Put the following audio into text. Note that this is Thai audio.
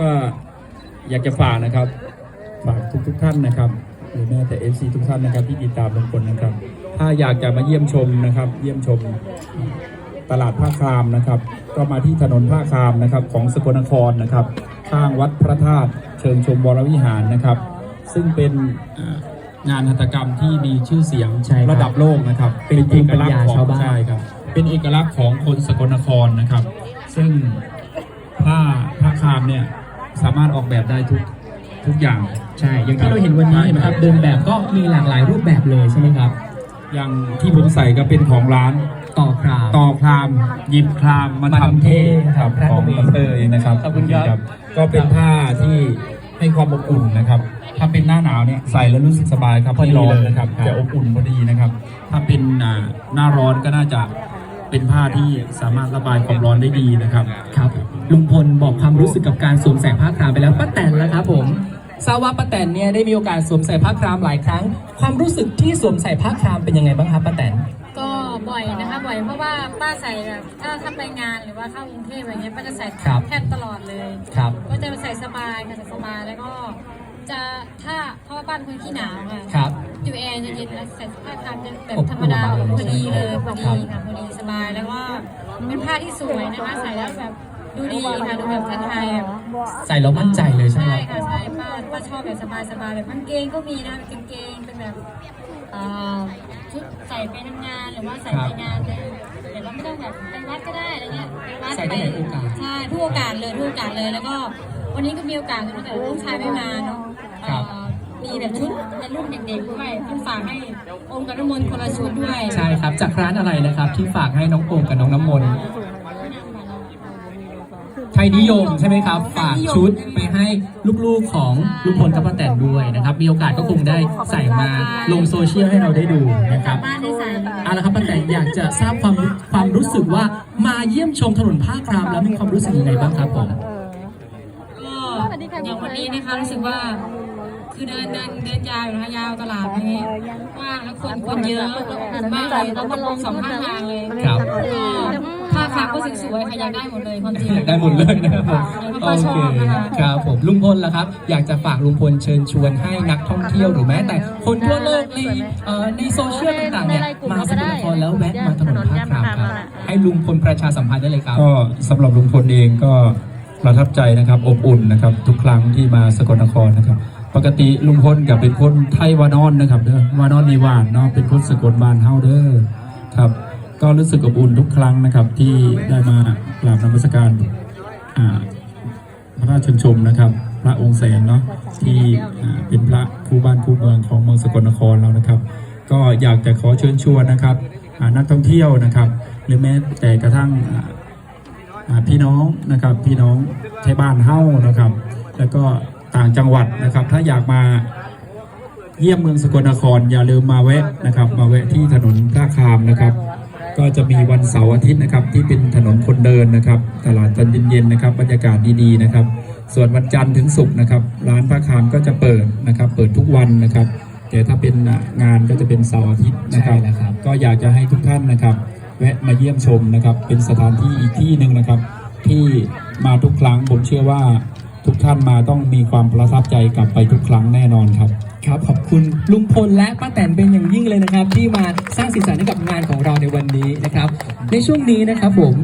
ก็อยากจะฝากนะครับฝากทุกทุกๆท่านนะครับหรือแม้แต่ FC ทุกท่านนะครับที่ติดตามลุงพลนะครับ ถ้าอยากจะมาเยี่ยมชมนะครับ เยี่ยมชมตลาดผ้าครามนะครับ ก็มาที่ถนนผ้าครามนะครับ ของสกลนครนะครับ ข้างวัดพระธาตุเชิงชมวรวิหารนะครับ ซึ่งเป็นอ่างานหัตถกรรมที่มีชื่อเสียงใช่ครับระดับโลกนะครับ เป็นภูมิปัญญาชาวบ้านใช่ครับ เป็นเอกลักษณ์ของคนสกลนครนะครับ ซึ่งผ้าผ้าครามเนี่ย สามารถออกแบบได้ทุกทุกอย่าง ใช่ อย่างที่เราเห็นวันนี้เห็นไหมครับ เดินแบบก็มีหลากหลายรูปแบบเลยใช่ไหมครับ อย่างที่ผมใส่ก็เป็นของร้านต่อคราวต่อครามหยิบครามมามาทำทำเท่เท่ครับครับของอำเภอเองนะครับขอบคุณครับ ก็เป็นผ้าที่ให้ความอบอุ่นนะครับ ถ้าเป็นหน้าหนาวเนี่ยใส่แล้วรู้สึกสบายครับพอดีไม่ร้อนเลยนะครับครับจะอบอุ่นพอดีนะครับ ถ้าเป็นอ่าหน้าร้อนก็น่าจะ เป็นผ้าที่สามารถระบายความร้อนได้ดีนะครับ ครับ ลุงพลบอกความรู้สึกกับการสวมใส่ผ้าครามไปแล้วป้าแตนแล้วครับผมทราบว่าป้าแตนเนี่ยได้มีโอกาสสวมใส่ผ้าครามหลายครั้ง ความรู้สึกที่สวมใส่ผ้าครามเป็นยังไงบ้างครับป้าแตนก็บ่อยนะคะบ่อยเพราะว่าป้าใส่แบบถ้าถ้าไปงานหรือว่าเข้ากรุงเทพอะไรเงี้ยป้าจะใส่ครับแทบตลอดเลยครับก็จะใส่สบายค่ะใส่สบายแล้วก็จะถ้าเพราะว่าบ้านคนขี้หนาวค่ะครับ อยู่แอร์จะเย็นแล้วใส่ผ้าคามจะแบบธรรมดาพอดีเลยพอดีค่ะพอดีสบายแล้วก็เป็นผ้าที่สวยนะคะใส่แล้วแบบดูดีค่ะดูแบบไทยๆแบบใส่แล้วมั่นใจเลยใช่ไหมใช่ค่ะใช่ป้าป้าชอบแบบสบายๆแบบกางเกงก็มีนะกางเกงเป็นแบบชุดใส่ไปทำงานหรือว่าใส่ไปงานเลยเดี๋ยวเราไม่ต้องแบบไปวัดก็ได้อะไรเงี้ยไปวัดได้หลายโอกาสใช่ทุกโอกาสเลยทุกโอกาสเลยแล้วก็วันนี้ก็มีโอกาสตั้งแต่ลูกชายไม่มาเนาะ มีแบบชุดเป็นรุ่นเด็กๆด้วยเพิ่งฝากให้องค์กับน้ำมนต์คนละชุดด้วยใช่ครับจากร้านอะไรนะครับ ที่ฝากให้น้องโอมกับน้องน้ำมนต์ไทยนิยมใช่ไหมครับ ฝากชุดไปให้ลูกๆของลุงพลกับป้าแตนด้วยนะครับ มีโอกาสก็คงได้ใส่มาลงโซเชียลให้เราได้ดูนะครับบ้านได้ใส่เอาละครับป้าแตนอยากจะทราบความความรู้สึกว่ามาเยี่ยมชมถนนผ้าครามแล้วมีความรู้สึกยังไงบ้างครับผมก็อย่างวันนี้นะคะรู้สึกว่า คือเดินเดินเดินยาวอยู่นะคะยาวตลาดอย่างนี้กว้างแล้วคนคนเยอะแล้วคนมากเลยต้องมองสองข้างทางเลยครับก็ผ้าคาก็สวยๆค่ะอยากได้หมดเลยความจริงอยากได้หมดเลยนะครับผมแล้วก็โอชเคอบนะคะครับผมลุงพลล่ะครับ อยากจะฝากลุงพลเชิญชวนให้นักท่องเที่ยวหรือแม้แต่คนทั่วโลกในเอ่อในโซเชียลต่างๆเนี่ยมาสกลนครแล้วแวะมาถนนผ้าครามครับให้ลุงพลประชาสัมพันธ์ได้เลยครับก็สำหรับลุงพลเองก็ประทับใจนะครับอบอุ่นนะครับทุกครั้งที่มาสกลนครนะครับ ปกติลุงพลกับเป็นคนไทยวานอนนะครับเด้อวานอนนีวานเนาะเป็นคนสกลบานเฮาเด้อครับ ก็รู้สึกอบอุ่นทุกครั้งนะครับ ที่ได้มากราบนมัสการพระราชชนชมนะครับ พระองค์แสนเนาะที่เป็นพระคู่บ้านคู่เมืองของเมืองสกลนครเรานะครับ ก็อยากจะขอเชิญชวนนะครับนักท่องเที่ยวนะครับ หรือแม้แต่กระทั่งพี่น้องนะครับพี่น้องไทยบ้านเฮ้านะครับ แล้วก็ ต่างจังหวัดนะครับ ถ้าอยากมาเยี่ยมเมืองสกลนคร อย่าลืมมาแวะนะครับ มาแวะที่ถนนท่าคามนะครับ ก็จะมีวันเสาร์อาทิตย์นะครับ ที่เป็นถนนคนเดินนะครับ ตลาดตอนเย็นๆนะครับบรรยากาศดีๆนะครับ ส่วนวันจันทร์ถึงศุกร์นะครับ ร้านพระคามก็จะเปิดนะครับ เปิดทุกวันนะครับ แต่ถ้าเป็นงานก็จะเป็นเสาร์อาทิตย์นะครับใช่แล้วครับ ก็อยากจะให้ทุกท่านนะครับ แวะมาเยี่ยมชมนะครับ เป็นสถานที่อีกที่หนึ่งนะครับ ที่มาทุกครั้งผมเชื่อว่า ทุกท่านมาต้องมีความประทับใจกลับไปทุกครั้งแน่นอนครับครับขอบคุณลุงพลและป้าแตนเป็นอย่างยิ่งเลยนะครับ ที่มาสร้างสีสันให้กับงานของเราในวันนี้นะครับ ในช่วงนี้นะครับผม